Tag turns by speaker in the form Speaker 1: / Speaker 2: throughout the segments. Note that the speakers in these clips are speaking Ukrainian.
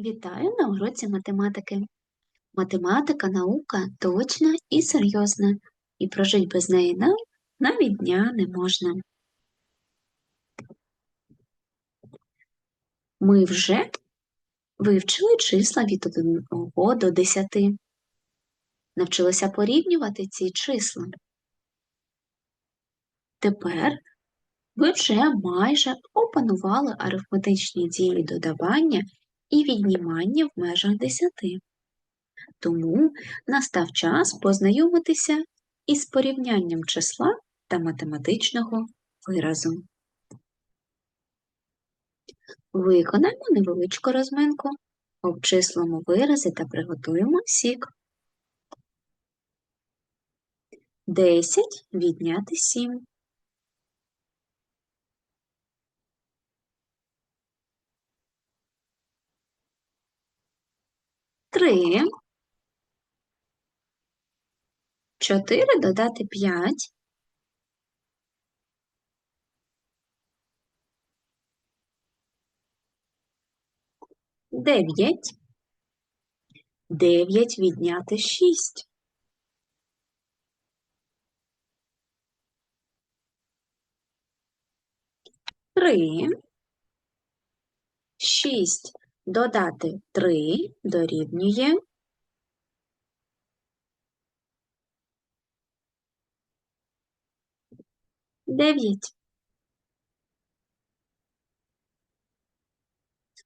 Speaker 1: Вітаю на уроці математики. Математика наука точна і серйозна, і прожить без неї нам навіть дня не можна. Ми вже вивчили числа від 1 до 10. Навчилися порівнювати ці числа. Тепер ви вже майже опанували арифметичні дії додавання і віднімання в межах 10. Тому настав час познайомитися із порівнянням числа та математичного виразу. Виконаємо невеличку розминку, обчислимо вирази та приготуємо сік. 10 відняти 7. Три. Чотири додати п'ять. Дев'ять. Дев'ять відняти шість. Три. Шість додати три дорівнює. Дев'ять.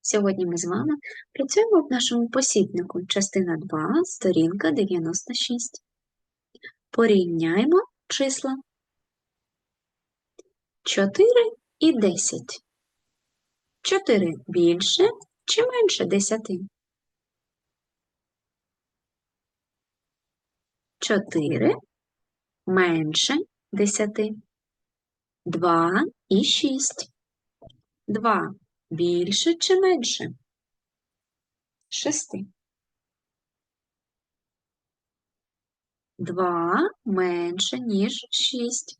Speaker 1: Сьогодні ми з вами працюємо в нашому посібнику частина 2, сторінка 96. Порівняємо числа 4 і 10. 4 більше чи менше 10? 4 менше 10. 2 і 6. 2 більше чи менше? 6. 2 менше, ніж 6.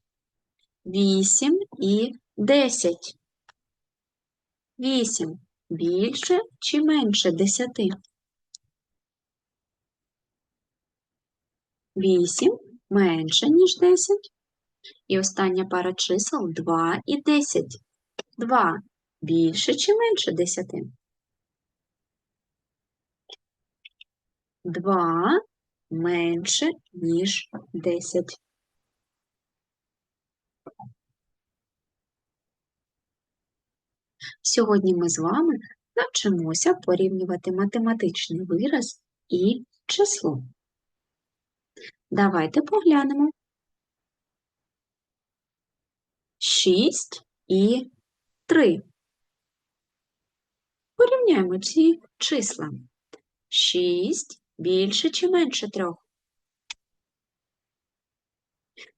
Speaker 1: 8 і 10. 8 більше чи менше 10? 8 менше, ніж 10. І остання пара чисел 2 і 10. 2 більше чи менше 10? 2 менше, ніж 10. Сьогодні ми з вами навчимося порівнювати математичний вираз і число. Давайте поглянемо. 6 і 3. Порівняємо ці числа. 6 більше чи менше 3?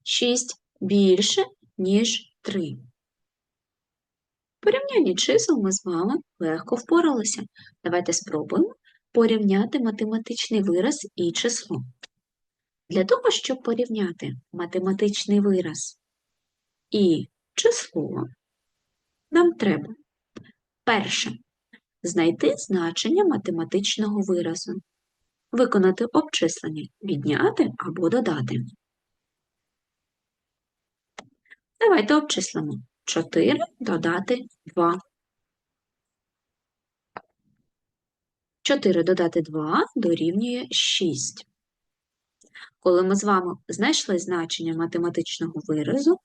Speaker 1: 6 більше, ніж 3. Порівнянні чисел ми з вами легко впоралися. Давайте спробуємо порівняти математичний вираз і число. Для того, щоб порівняти математичний вираз і число, нам треба перше знайти значення математичного виразу, виконати обчислення, відняти або додати. Давайте обчислимо. 4 додати 2. 4 додати 2 дорівнює 6. Коли ми з вами знайшли значення математичного виразу,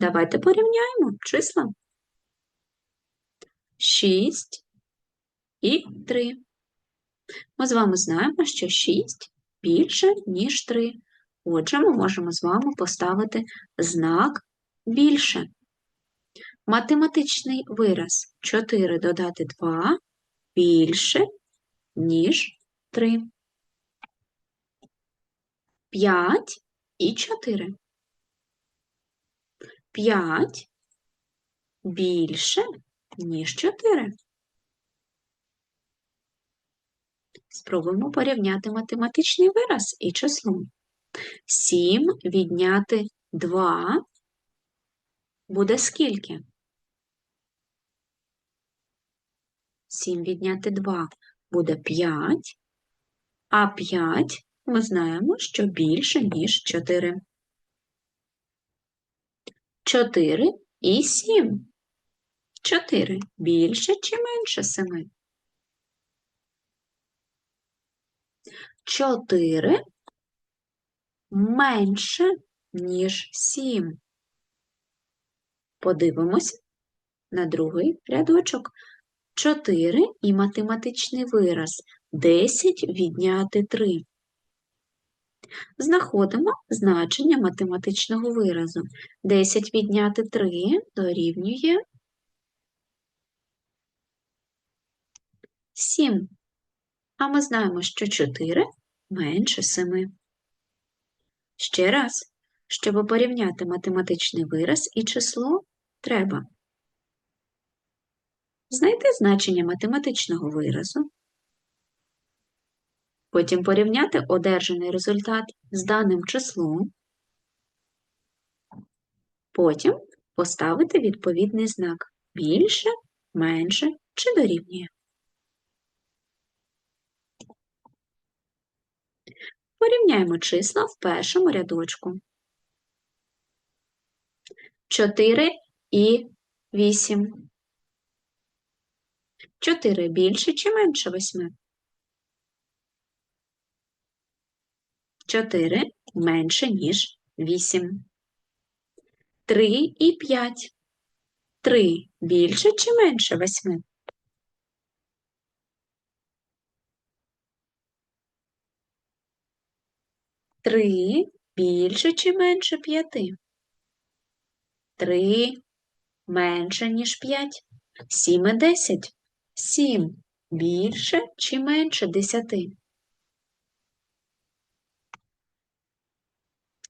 Speaker 1: давайте порівняємо числа. 6 і 3. Ми з вами знаємо, що 6 більше, ніж 3. Отже, ми можемо з вами поставити знак більше. Математичний вираз 4 додати 2 більше, ніж 3. 5 і 4. 5 більше, ніж 4. Спробуємо порівняти математичний вираз і число. 7 відняти 2 буде скільки? 7 відняти 2 буде 5, а 5 ми знаємо, що більше, ніж 4. 4 і 7. 4 більше чи менше 7? 4 менше, ніж 7. Подивимося на другий рядочок. 4 і математичний вираз 10 відняти 3. Знаходимо значення математичного виразу. 10 відняти 3 дорівнює 7. А ми знаємо, що 4 менше 7. Ще раз, щоб порівняти математичний вираз і число, треба знайти значення математичного виразу, потім порівняти одержаний результат з даним числом, потім поставити відповідний знак більше, менше чи дорівнює. Порівняємо числа в першому рядочку. 4 і 8. 4 більше чи менше 8? 4 менше, ніж 8. 3 і 5. 3 більше чи менше 8? 3 більше чи менше 5? 3 менше, ніж 5. 7 і 10. 7 більше чи менше 10?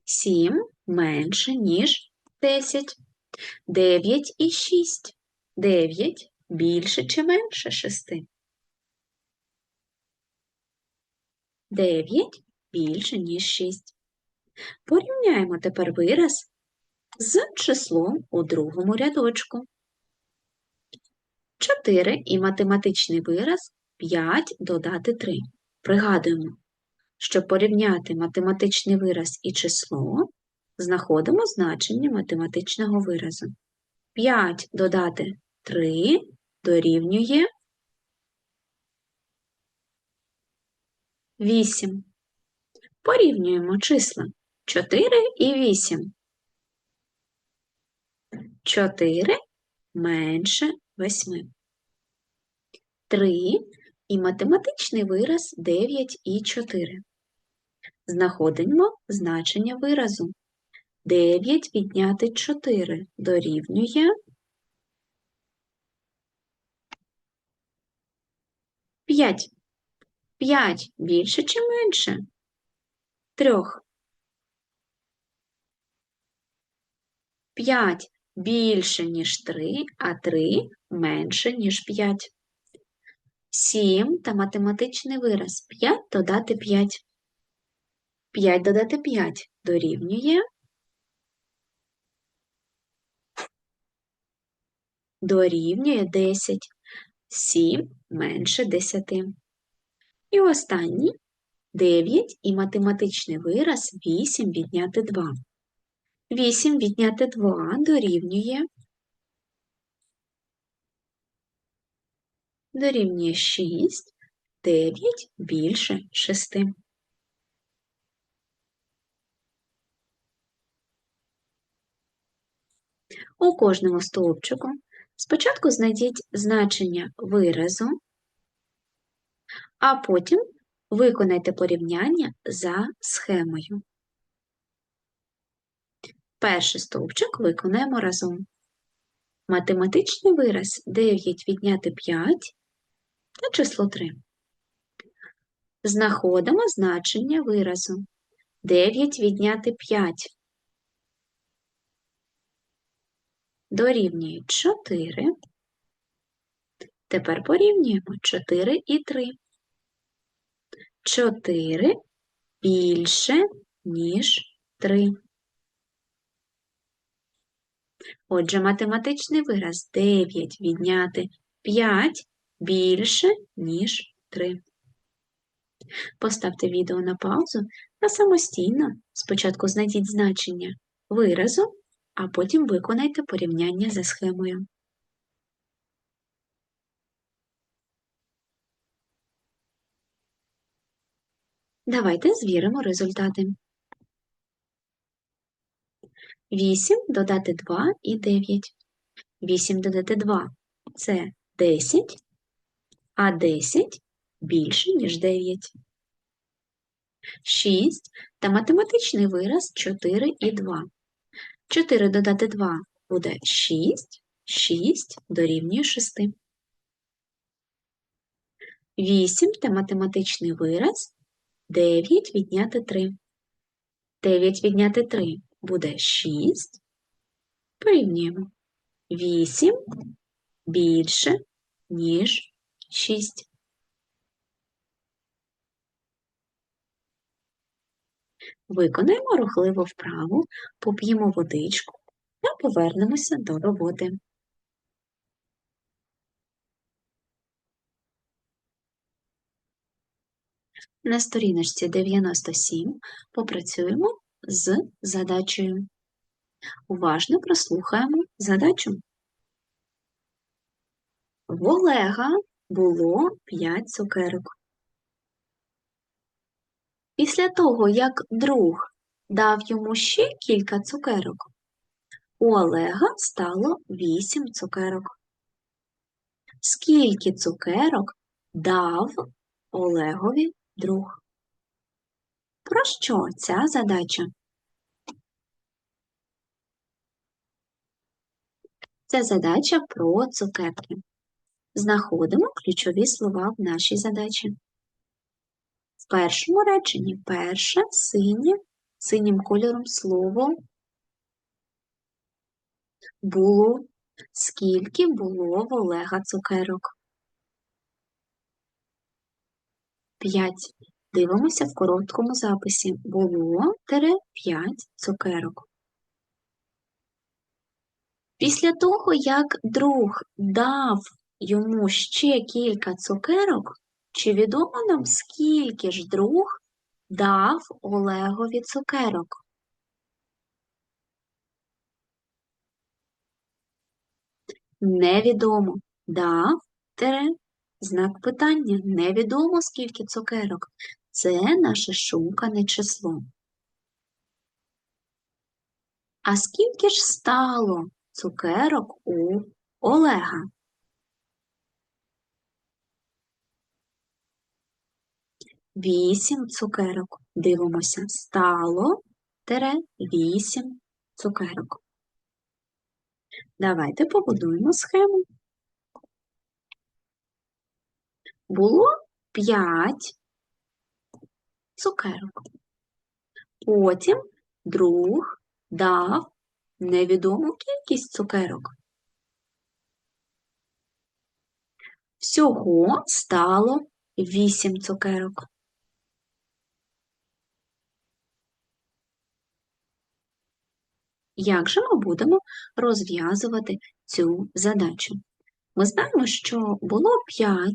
Speaker 1: 7 менше, ніж 10. 9 і 6. 9 більше чи менше 6? 9 більше, ніж 6. Порівняємо тепер вираз з числом у другому рядочку. 4 і математичний вираз 5 додати 3. Пригадуємо, щоб порівняти математичний вираз і число, знаходимо значення математичного виразу. 5 додати 3 дорівнює 8. Порівнюємо числа 4 і 8. 4 менше 8. 3 і математичний вираз 9 і 4. Знаходимо значення виразу. 9 відняти 4 дорівнює 5. 5 більше чи менше? Трьох. 5 більше, ніж 3, а 3 менше, ніж 5. 7 та математичний вираз 5 додати 5. 5 додати 5 дорівнює. Дорівнює 10. 7 менше 10. І останній 9 і математичний вираз 8 відняти 2. 8 відняти 2 дорівнює дорівнює 6, 9 більше 6. У кожному стовпчику спочатку знайдіть значення виразу, а потім виконайте порівняння за схемою. Перший стовпчик виконаємо разом. Математичний вираз 9 відняти 5 та число 3. Знаходимо значення виразу 9 відняти 5 дорівнює 4. Тепер порівнюємо 4 і 3. 4 більше, ніж 3. Отже, математичний вираз 9 відняти 5 більше, ніж 3. Поставте відео на паузу та самостійно спочатку знайдіть значення виразу, а потім виконайте порівняння за схемою. Давайте звіримо результати. 8 додати 2 і 9. 8 додати 2 це 10, а 10 більше, ніж 9. 6 та математичний вираз 4 і 2. 4 додати 2 буде 6, 6 дорівнює 6. 8 та математичний вираз 9 відняти 3. 9 відняти 3 буде 6. Порівнюємо. 8 більше, ніж 6. Виконаємо рухливу вправу, поп'ємо водичку та повернемося до роботи. На сторіночці 97 попрацюємо з задачею. Уважно прослухаємо задачу. В Олега було 5 цукерок. Після того, як друг дав йому ще кілька цукерок, у Олега стало 8 цукерок. Скільки цукерок дав Олегові друг? Про що ця задача? Це задача про цукерки. Знаходимо ключові слова в нашій задачі. В першому реченні перше синє, синім кольором слово було. Скільки було в Олега цукерок? П'ять. Дивимося в короткому записі. Було тире п'ять цукерок. Після того, як друг дав йому ще кілька цукерок, чи відомо нам, скільки ж друг дав Олегові цукерок? Невідомо. Дав тере. Знак питання. Невідомо, скільки цукерок. Це наше шукане число. А скільки ж стало цукерок у Олега? Вісім цукерок. Дивимося. Стало тере вісім цукерок. Давайте побудуємо схему. Було п'ять цукерок. Потім друг дав невідому кількість цукерок. Всього стало вісім цукерок. Як же ми будемо розв'язувати цю задачу? Ми знаємо, що було 5.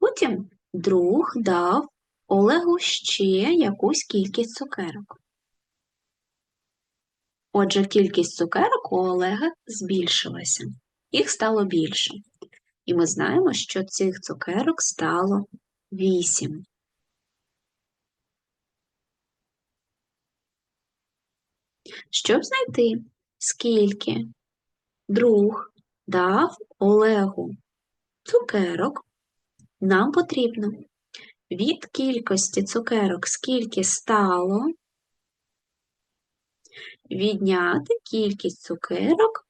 Speaker 1: Потім друг дав Олегу ще якусь кількість цукерок. Отже, кількість цукерок у Олега збільшилася. Їх стало більше. І ми знаємо, що цих цукерок стало 8. Щоб знайти, скільки друг дав Олегу цукерок, нам потрібно від кількості цукерок, скільки стало, відняти кількість цукерок,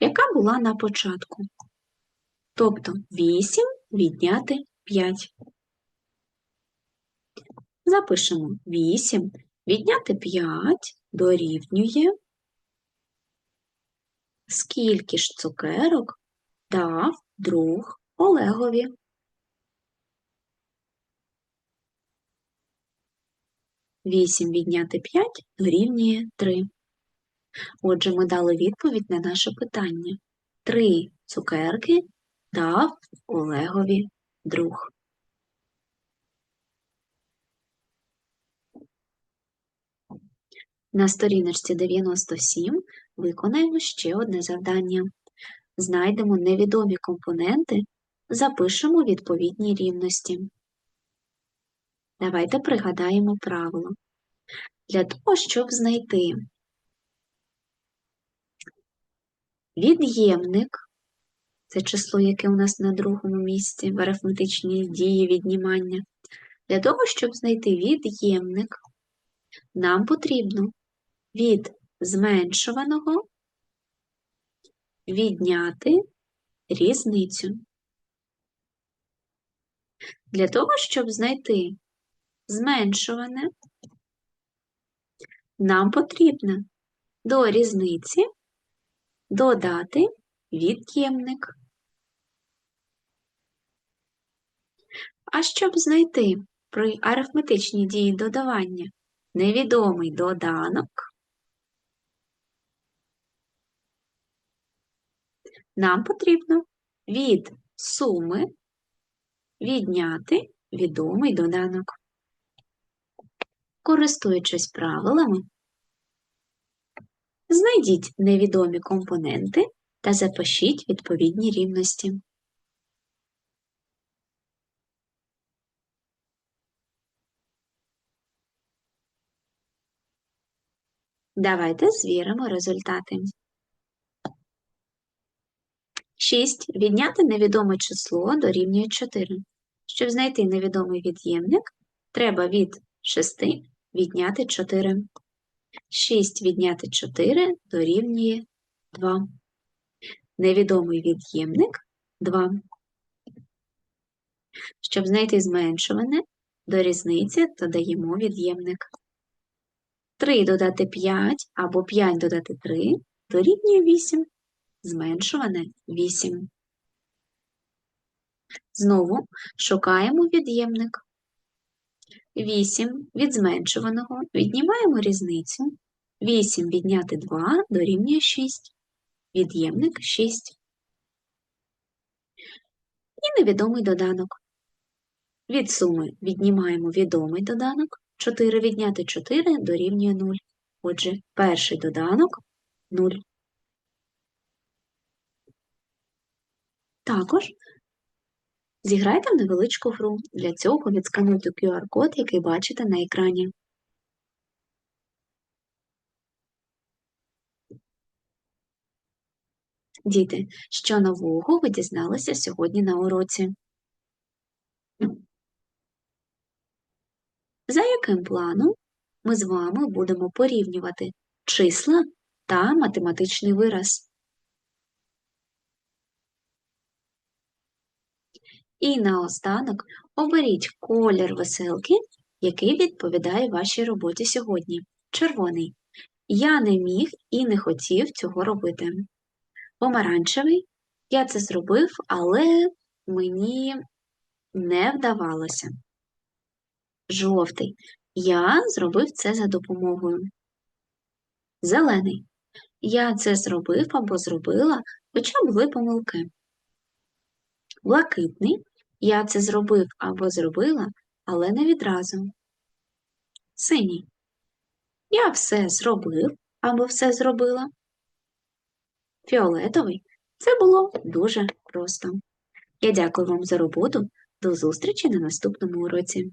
Speaker 1: яка була на початку. Тобто 8 відняти 5. Запишемо 8 Відняти 5 дорівнює. Скільки ж цукерок дав друг Олегові? Вісім відняти 5 дорівнює 3. Отже, ми дали відповідь на наше питання. Три цукерки дав Олегові друг. На сторіночці 97 виконаємо ще одне завдання. Знайдемо невідомі компоненти, запишемо відповідні рівності. Давайте пригадаємо правило. Для того, щоб знайти від'ємник, це число, яке у нас на другому місці в арифметичній дії віднімання. Для того, щоб знайти від'ємник, нам потрібно від зменшуваного відняти різницю. Для того, щоб знайти зменшуване, нам потрібно до різниці додати від'ємник. А щоб знайти при арифметичній дії додавання невідомий доданок, нам потрібно від суми відняти відомий доданок. Користуючись правилами, знайдіть невідомі компоненти та запишіть відповідні рівності. Давайте звіримо результати. 6. Відняти невідоме число дорівнює 4. Щоб знайти невідомий від'ємник, треба від 6 відняти 4. 6 відняти 4 дорівнює 2. Невідомий від'ємник 2. Щоб знайти зменшуване, до різниці додаємо від'ємник. 3 додати 5 або 5 додати 3 дорівнює 8. Зменшуване 8. Знову шукаємо від'ємник. 8 від зменшуваного віднімаємо різницю. 8 відняти 2 дорівнює 6. Від'ємник 6. І невідомий доданок. Від суми віднімаємо відомий доданок. 4 відняти 4 дорівнює 0. Отже, перший доданок 0. Також зіграйте невеличку гру. Для цього відскануйте QR-код, який бачите на екрані. Діти, що нового ви дізналися сьогодні на уроці? За яким планом ми з вами будемо порівнювати числа та математичний вираз? І наостанок оберіть колір веселки, який відповідає вашій роботі сьогодні. Червоний. Я не міг і не хотів цього робити. Помаранчевий. Я це зробив, але мені не вдавалося. Жовтий. Я зробив це за допомогою. Зелений. Я це зробив або зробила, хоча були помилки. Блакитний. Я це зробив або зробила, але не відразу. Синій. Я все зробив або все зробила. Фіолетовий. Це було дуже просто. Я дякую вам за роботу. До зустрічі на наступному уроці.